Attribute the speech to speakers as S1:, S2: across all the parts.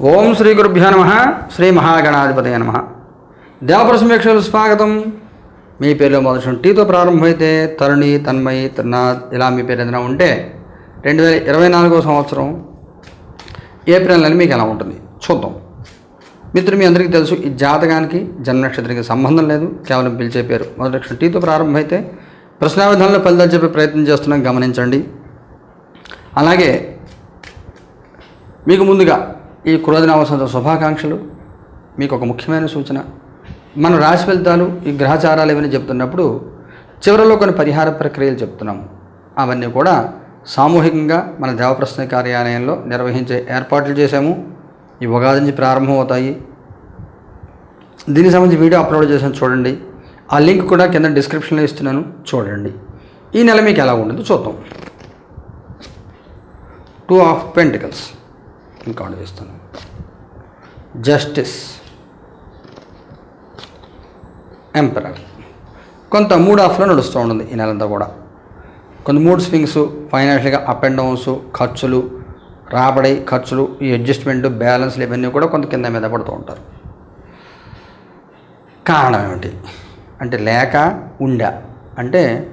S1: ఓం శ్రీ గురుభ్యో నమ. శ్రీ మహాగణాధిపతయ నమ. దేవప్రసమేక్షలు స్వాగతం. మీ పేరులో మొదటి టీతో ప్రారంభమైతే తరుణి తన్మయి త్రినాథ్ ఇలా మీ పేరు ఏదైనా ఉంటే రెండు వేల ఇరవై నాలుగో సంవత్సరం ఏప్రిల్ నెల మీకు ఎలా ఉంటుంది? చూద్దాం. మిత్రులు మీ అందరికీ తెలుసు ఈ జాతకానికి జన్మనక్షత్రానికి సంబంధం లేదు. కేవలం పిలిచే పేరు. మొదటి అక్షరం టీతో ప్రారంభమైతే ప్రశ్నావిధానంలో ఫలితాలు చెప్పే ప్రయత్నం చేస్తున్నాం. గమనించండి. అలాగే మీకు ముందుగా ఈ క్రోధనామ సంవత్సర శుభాకాంక్షలు. మీకు ఒక ముఖ్యమైన సూచన. మన రాశి ఫలితాలు ఈ గ్రహచారాలు ఏమైనా చెప్తున్నప్పుడు చివరిలో కొన్ని పరిహార ప్రక్రియలు చెప్తున్నాము అవన్నీ కూడా సామూహికంగా మన దేవప్రశ్న కార్యాలయంలో నిర్వహించే ఏర్పాట్లు చేశాము. ఈ ఉగాది నుంచి ప్రారంభం అవుతాయి దీనికి సంబంధించి వీడియో అప్లోడ్ చేశాను చూడండి. ఆ లింక్ కూడా కింద డిస్క్రిప్షన్లో ఇస్తున్నాను చూడండి. ఈ నెల మీకు ఎలా ఉండదు చూద్దాం. Two of pentacles. ఇంకా ఇస్తాను జస్టిస్. ఎంపరర్. కొంత మూడ్ ఆఫ్లో నడుస్తూ ఉంటుంది ఈ నెలంతా కూడా. కొంత మూడ్ స్వింగ్స్ ఫైనాన్షియల్గా అప్ అండ్ డౌన్స్ ఖర్చులు రాబడి ఖర్చులు ఈ అడ్జస్ట్మెంట్ బ్యాలెన్స్లు ఇవన్నీ కూడా కొంత కింద మీద పడుతూ ఉంటారు. కారణం ఏమిటి? అంటే లేక ఉండా. అంటే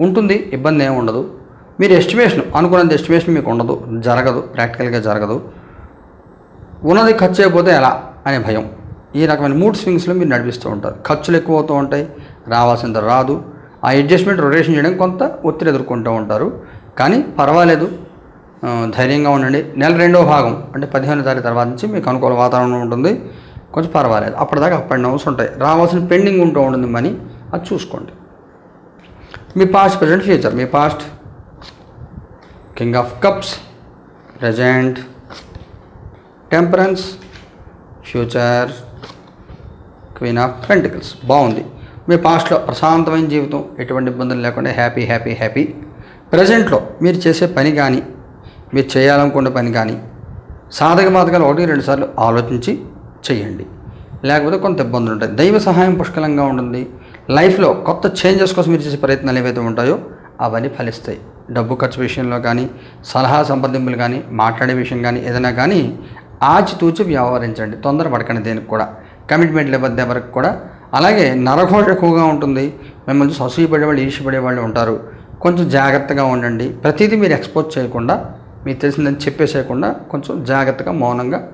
S1: ఉంటుంది ఇబ్బంది ఏమి ఉండదు. మీరు ఎస్టిమేషన్ అనుకున్నంత ఎస్టిమేషన్ మీకు ఉండదు జరగదు ప్రాక్టికల్గా జరగదు. ఉన్నది ఖర్చు అయిపోతే ఎలా అనే భయం. ఈ రకమైన మూడ్ స్వింగ్స్లో మీరు నడిపిస్తూ ఉంటారు. ఖర్చులు ఎక్కువ అవుతూ ఉంటాయి రావాల్సింది రాదు. ఆ అడ్జస్ట్మెంట్ రొటేషన్ చేయడం కొంత ఒత్తిడి ఎదుర్కొంటూ ఉంటారు. కానీ పర్వాలేదు. ధైర్యంగా ఉండండి. నెల రెండో భాగం అంటే పదిహేను తారీఖు తర్వాత నుంచి మీకు అనుకూల వాతావరణం ఉంటుంది. కొంచెం పర్వాలేదు. అప్పటిదాకా అప్ అండ్ డౌన్స్ ఉంటాయి. రావాల్సిన పెండింగ్ ఉంటూ ఉంటుంది మనీ అది చూసుకోండి. మీ past present future me past king of cups present temperance future queen of pentacles. బాగుంది. మీ పాస్ట్లో ప్రశాంతమైన జీవితం ఎటువంటి ఇబ్బందులు లేకుండా హ్యాపీ హ్యాపీ హ్యాపీ. ప్రజెంట్లో మీరు చేసే పని కానీ మీరు చేయాలనుకున్న పని కానీ సాధక బాధకాలు ఒకటి రెండు సార్లు ఆలోచించి చేయండి. లేకపోతే కొంత ఇబ్బందులు ఉంటాయి. దైవ సహాయం పుష్కలంగా ఉంటుంది. లైఫ్లో కొత్త చేంజెస్ కోసం మీరు చేసే ప్రయత్నాలు ఏవైతే ఉంటాయో అవన్నీ ఫలిస్తాయి. డబ్బు ఖర్చు విషయంలో కానీ సలహా సంప్రదింపులు కానీ మాట్లాడే విషయం కానీ ఏదైనా కానీ ఆచితూచి వ్యవహరించండి. తొందరపడకండి దేనికి కూడా. కమిట్మెంట్ లేకపోతే వరకు కూడా. అలాగే నరఘోష ఎక్కువగా ఉంటుంది. మిమ్మల్ని సొసైపడే వాళ్ళు వాళ్ళు ఉంటారు. కొంచెం జాగ్రత్తగా ఉండండి. ప్రతిదీ మీరు ఎక్స్పోజ్ చేయకుండా మీకు తెలిసిందని చెప్పేసేయకుండా కొంచెం జాగ్రత్తగా మౌనంగా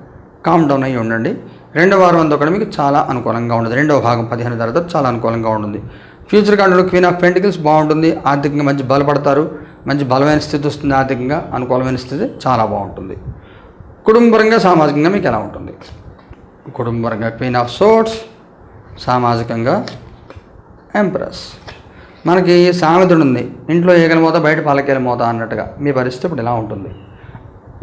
S1: కామ్ డౌన్ అయ్యి ఉండండి. రెండో వారం అంతా కూడా మీకు చాలా అనుకూలంగా ఉంటుంది రెండవ భాగం పదిహేను తర్వాత చాలా అనుకూలంగా ఉంటుంది. ఫ్యూచర్ కార్డులో క్వీన్ ఆఫ్ పెంటికల్స్ బాగుంటుంది. ఆర్థికంగా మంచి బలపడతారు. మంచి బలమైన స్థితి వస్తుంది ఆర్థికంగా అనుకూలమైన స్థితి చాలా బాగుంటుంది. కుటుంబపరంగా సామాజికంగా మీకు ఎలా ఉంటుంది? కుటుంబపరంగా క్వీన్ ఆఫ్ సోట్స్ సామాజికంగా ఎంప్రెస్ మనకి సామెతడు ఉంది ఇంట్లో ఈగల బయట పాలకేల అన్నట్టుగా. మీ పరిస్థితి ఇప్పుడు ఇలా ఉంటుంది?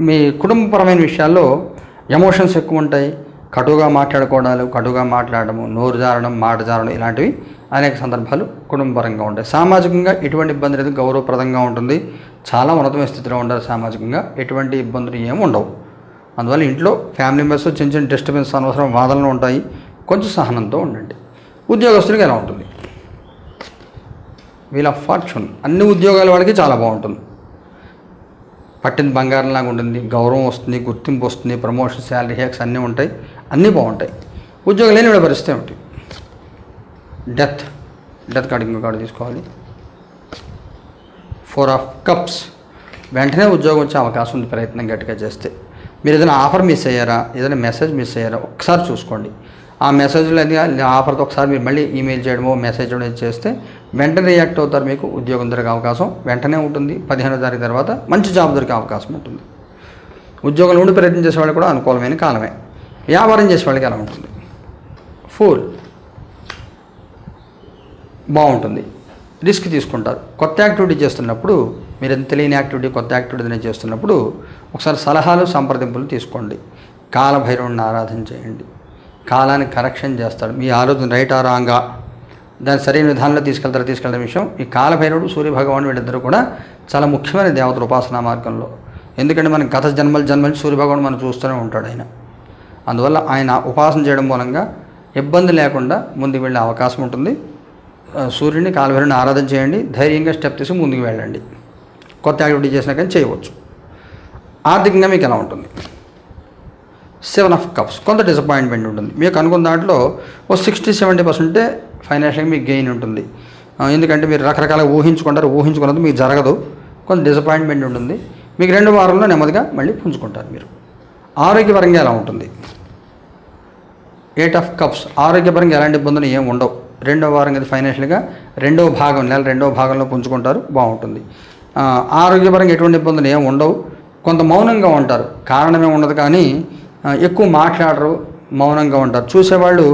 S1: మీ కుటుంబపరమైన విషయాల్లో ఎమోషన్స్ ఎక్కువ ఉంటాయి కటుగా మాట్లాడుకోవడాలు కటుగా మాట్లాడము నోరు జారడం మాట జారడం ఇలాంటివి అనేక సందర్భాలు కుటుంబపరంగా ఉంటాయి. సామాజికంగా ఎటువంటి ఇబ్బంది లేదు గౌరవప్రదంగా ఉంటుంది. చాలా ఉన్నతమైన స్థితిలో ఉంటారు సామాజికంగా ఎటువంటి ఇబ్బందులు ఏమి ఉండవు. అందువల్ల ఇంట్లో ఫ్యామిలీ మెంబర్స్ చిన్న చిన్న డిస్టర్బెన్స్ అనవసరం వాదనలు ఉంటాయి. కొంచెం సహనంతో ఉండండి. ఉద్యోగస్తులకు ఎలా ఉంటుంది? వీల్ ఆఫ్ ఫార్చ్యూన్ అన్ని ఉద్యోగాల వాళ్ళకి చాలా బాగుంటుంది. పట్టిన బంగారం లాగా ఉంటుంది గౌరవం వస్తుంది గుర్తింపు వస్తుంది ప్రమోషన్ శాలరీ హ్యాక్స్ అన్నీ ఉంటాయి. అన్నీ బాగుంటాయి. ఉద్యోగం లేని వాడి పరిస్థితి ఏమిటి? డెత్ డెత్ కార్డు ఇంకో కార్డు తీసుకోవాలి. ఫోర్ ఆఫ్ కప్స్ వెంటనే ఉద్యోగం వచ్చే అవకాశం ఉంది ప్రయత్నం గట్టిగా చేస్తే. మీరు ఏదైనా ఆఫర్ మిస్ అయ్యారా? ఏదైనా మెసేజ్ మిస్ అయ్యారా? ఒకసారి చూసుకోండి. ఆ మెసేజ్లో అది ఆఫర్తో ఒకసారి మీరు మళ్ళీ ఈమెయిల్ చేయడమో మెసేజ్ చేయడం చేస్తే వెంటనే రియాక్ట్ అవుతారు మీకు. ఉద్యోగం దొరికే అవకాశం వెంటనే ఉంటుంది. పదిహేనో తారీఖు తర్వాత మంచి జాబ్ దొరికే అవకాశం ఉంటుంది. ఉద్యోగంలో ఉండి ప్రయత్నం చేసేవాళ్ళు కూడా అనుకూలమైన కాలమే. వ్యాపారం చేసే వాళ్ళకి ఎలా ఉంటుంది? ఫుల్ బాగుంటుంది. రిస్క్ తీసుకుంటారు. కొత్త యాక్టివిటీ చేస్తున్నప్పుడు మీరు ఎంత తెలియని యాక్టివిటీ కొత్త యాక్టివిటీ చేస్తున్నప్పుడు ఒకసారి సలహాలు సంప్రదింపులు తీసుకోండి. కాలభైరవుని ఆరాధన చేయండి. కాలాన్ని కరెక్షన్ చేస్తాడు. మీ ఆలోచన రైట్ ఆ రాంగా దాన్ని సరైన విధానంలో తీసుకెళ్తారు తీసుకెళ్ళిన విషయం? ఈ కాలభైరవుడు సూర్యభగవాన్ వీళ్ళిద్దరూ కూడా చాలా ముఖ్యమైన దేవతల ఉపాసనా మార్గంలో. ఎందుకంటే మనం గత జన్మల జన్మలు సూర్యభగవాన్ మనం చూస్తూనే ఉంటాడు ఆయన. అందువల్ల ఆయన ఉపాసన చేయడం మూలంగా ఇబ్బంది లేకుండా ముందుకు వెళ్ళే అవకాశం ఉంటుంది. సూర్యుని కాలభైరుని ఆరాధన చేయండి. ధైర్యంగా స్టెప్ తీసి ముందుకు వెళ్ళండి. కొత్త యాక్టివిటీ చేసినా కానీ చేయవచ్చు. ఆర్థికంగా మీకు ఎలా ఉంటుంది? Seven of cups. కొంత డిసప్పాయింట్మెంట్ ఉంటుంది. మీకు అనుకున్న దాంట్లో ఓ సిక్స్టీ సెవెంటీ పర్సెంటే ఫైనాన్షియల్గా మీకు గెయిన్ ఉంటుంది. ఎందుకంటే మీరు రకరకాల ఊహించుకుంటారు. ఊహించుకున్నది మీకు జరగదు. కొంత డిసప్పాయింట్మెంట్ ఉంటుంది. మీకు రెండు వారంలో నెమ్మదిగా మళ్ళీ పుంజుకుంటారు మీరు. ఆరోగ్యపరంగా ఎలా ఉంటుంది? ఎయిట్ ఆఫ్ కప్స్ ఆరోగ్యపరంగా ఎలాంటి ఇబ్బందులు ఏం ఉండవు. రెండో వారం అది ఫైనాన్షియల్గా రెండో భాగం నెల రెండో భాగంలో పుంజుకుంటారు బాగుంటుంది. ఆరోగ్యపరంగా ఎటువంటి ఇబ్బందులు ఏం ఉండవు. కొంత మౌనంగా ఉంటారు. కారణమే ఉండదు కానీ ఎక్కువ మాట్లాడరు మౌనంగా ఉంటారు. చూసేవాళ్ళు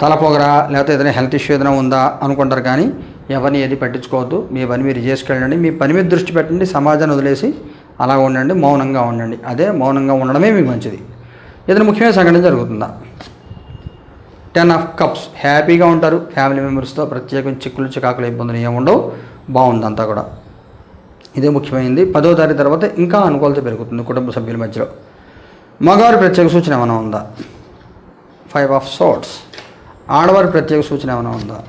S1: తలపోగరా లేకపోతే ఏదైనా హెల్త్ ఇష్యూ ఏదైనా ఉందా అనుకుంటారు కానీ ఎవరిని ఏది పట్టించుకోవద్దు. మీ పని మీరు చేసుకెళ్ళండి మీ పని మీద దృష్టి పెట్టండి సమాజాన్ని వదిలేసి అలా ఉండండి మౌనంగా ఉండండి. అదే మౌనంగా ఉండడమే మీకు మంచిది. ఏదైనా ముఖ్యమైన సంఘటన జరుగుతుందా? Ten of cups. హ్యాపీగా ఉంటారు. ఫ్యామిలీ మెంబర్స్తో ప్రత్యేకం చిక్కులు చికాకులు ఇబ్బందులు ఏముండవు ఉండవు. బాగుంది అంతా కూడా. ఇదే ముఖ్యమైనది పదో తారీఖు తర్వాత ఇంకా అనుకూలత పెరుగుతుంది కుటుంబ సభ్యుల మధ్యలో. మగవారి ప్రత్యేక సూచన ఏమైనా ఉందా? ఫైవ్ ఆఫ్ సోట్స్ ఆడవారి ప్రత్యేక సూచన ఏమైనా ఉందా?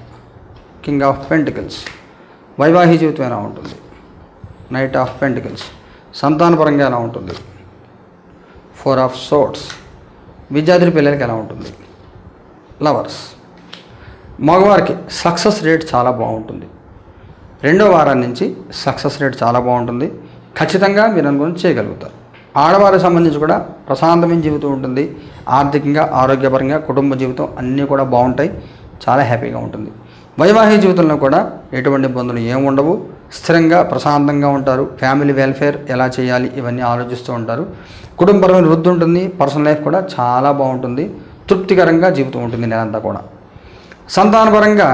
S1: King of pentacles. వైవాహిక జీవితం ఎలా ఉంటుంది? Knight of pentacles. సంతానపరంగా ఎలా ఉంటుంది? ఫోర్ ఆఫ్ సోట్స్ విద్యార్థుల పిల్లలకి ఎలా ఉంటుంది? లవర్స్. మగవారికి సక్సెస్ రేట్ చాలా బాగుంటుంది. రెండో వారం నుంచి సక్సెస్ రేట్ చాలా బాగుంటుంది. ఖచ్చితంగా మీరు అనుకుని చేయగలుగుతారు. ఆడవారికి సంబంధించి కూడా ప్రశాంతమైన జీవితం ఉంటుంది. ఆర్థికంగా ఆరోగ్యపరంగా కుటుంబ జీవితం అన్నీ కూడా బాగుంటాయి. చాలా హ్యాపీగా ఉంటుంది. వైవాహిక జీవితంలో కూడా ఎటువంటి ఇబ్బందులు ఏమి ఉండవు. స్థిరంగా ప్రశాంతంగా ఉంటారు. ఫ్యామిలీ వెల్ఫేర్ ఎలా చేయాలి ఇవన్నీ ఆలోచిస్తూ ఉంటారు. కుటుంబపరమైన వృద్ధి ఉంటుంది. పర్సనల్ లైఫ్ కూడా చాలా బాగుంటుంది. తృప్తికరంగా జీవితం ఉంటుంది నేనంతా కూడా. సంతానపరంగా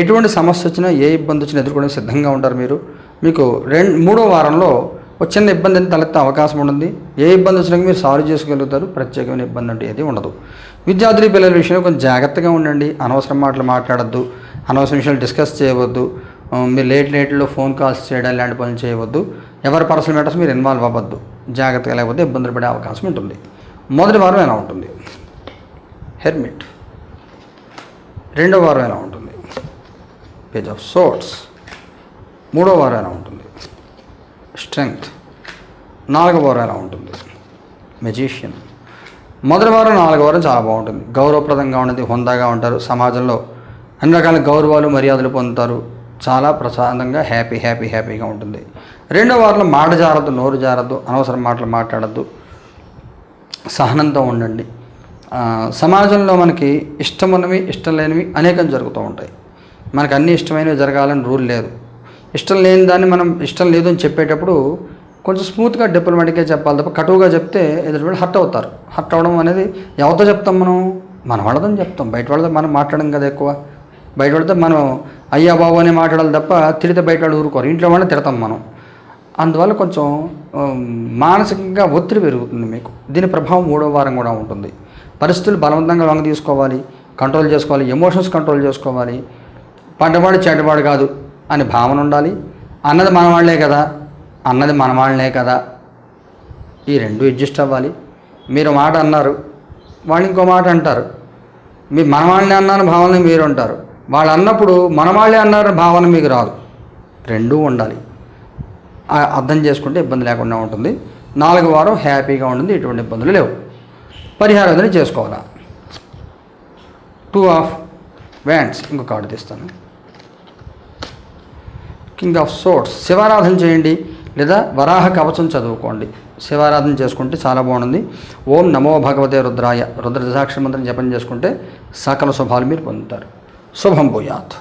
S1: ఎటువంటి సమస్య వచ్చినా ఏ ఇబ్బంది వచ్చినా ఎదుర్కోవడానికి సిద్ధంగా ఉంటారు మీరు. మీకు రెండు మూడో వారంలో ఒక చిన్న ఇబ్బంది అని తలెత్తే అవకాశం ఉంటుంది. ఏ ఇబ్బంది వచ్చినా మీరు సాల్వ్ చేసుకోగలుగుతారు. ప్రత్యేకమైన ఇబ్బంది అంటే ఏది ఉండదు. విద్యార్థుల పిల్లల విషయంలో కొంచెం జాగ్రత్తగా ఉండండి. అనవసరం మాటలు మాట్లాడద్దు. అనవసరం విషయాలు డిస్కస్ చేయవద్దు. మీరు లేట్ లేట్లో ఫోన్ కాల్స్ చేయడం లాంటి పనులు చేయవద్దు. ఎవరి పర్సనల్ మ్యాటర్స్ మీరు ఇన్వాల్వ్ అవ్వద్దు. జాగ్రత్తగా లేకపోతే ఇబ్బందులు పడే అవకాశం ఉంటుంది. మొదటి వారం ఎలా ఉంటుంది? హెర్మిట్. రెండో వారం ఎలా ఉంటుంది? పేజ్ ఆఫ్ సోట్స్ మూడో వారం ఎలా ఉంటుంది? స్ట్రెంగ్త్ నాలుగో వారం ఎలా ఉంటుంది? మెజీషియన్ మొదటి వారం నాలుగో వారం చాలా బాగుంటుంది. గౌరవప్రదంగా ఉంటుంది హుందాగా ఉంటారు. సమాజంలో అన్ని రకాల గౌరవాలు మర్యాదలు పొందుతారు. చాలా ప్రశాంతంగా హ్యాపీ హ్యాపీ హ్యాపీగా ఉంటుంది. రెండో వారంలో మాట జారద్దు నోరు జారద్దు అనవసరం మాటలు మాట్లాడద్దు. సహనంతో ఉండండి. సమాజంలో మనకి ఇష్టం ఉన్నవి ఇష్టం లేనివి అనేకం జరుగుతూ ఉంటాయి. మనకు అన్ని ఇష్టమైనవి జరగాలని రూల్ లేదు. ఇష్టం లేని దాన్ని మనం ఇష్టం లేదు అని చెప్పేటప్పుడు కొంచెం స్మూత్గా డిప్లొమాటిక్గా చెప్పాలి తప్ప కటువుగా చెప్తే ఎదుటి హర్ట్ అవుతారు. హర్ట్ అవ్వడం అనేది ఎవరితో చెప్తాం మనం? మన వాళ్ళతో చెప్తాం. బయట వాళ్ళతో మనం మాట్లాడడం కదా ఎక్కువ. బయట వాళ్ళతో మనం అయ్యా బాబు అని మాట్లాడాలి తప్ప తిడితే బయట వాళ్ళు ఊరుకోరు. ఇంట్లో వాళ్ళని తిడతాం మనం. అందువల్ల కొంచెం మానసికంగా ఒత్తిడి పెరుగుతుంది మీకు. దీని ప్రభావం మూడో వారం కూడా ఉంటుంది. పరిస్థితులు బలవంతంగా లొంగ తీసుకోవాలి కంట్రోల్ చేసుకోవాలి ఎమోషన్స్ కంట్రోల్ చేసుకోవాలి. పడ్డవాడు చెడ్డవాడు కాదు అని భావన ఉండాలి. అన్నది మనవాళ్ళే కదా అన్నది మనవాళ్ళనే కదా. ఈ రెండు అడ్జస్ట్ అవ్వాలి. మీరు మాట అన్నారు వాళ్ళు ఇంకో మాట అంటారు. మీ మనవాళ్ళని వాళ్ళని భావన మీరు ఉంటారు వాళ్ళు అన్నప్పుడు మనవాళ్ళే అన్నారు భావన మీకు రాదు. రెండూ ఉండాలి. అర్థం చేసుకుంటే ఇబ్బంది లేకుండా ఉంటుంది. నాలుగు వారం హ్యాపీగా ఉంటుంది ఎటువంటి ఇబ్బందులు లేవు. పరిహారం అనేది చేసుకోవాలా? టూ ఆఫ్ వ్యాండ్స్ ఇంకో కార్డు తీస్తాను. కింగ్ ఆఫ్ సోట్స్ శివారాధన చేయండి లేదా వరాహ కవచం చదువుకోండి. శివారాధన చేసుకుంటే చాలా బాగుంటుంది. ఓం నమో భగవతే రుద్రాయ రుద్ర దశాక్ష మంత్రం జపం చేసుకుంటే సకల శుభాలు మీరు పొందుతారు. శుభం భూయాత్.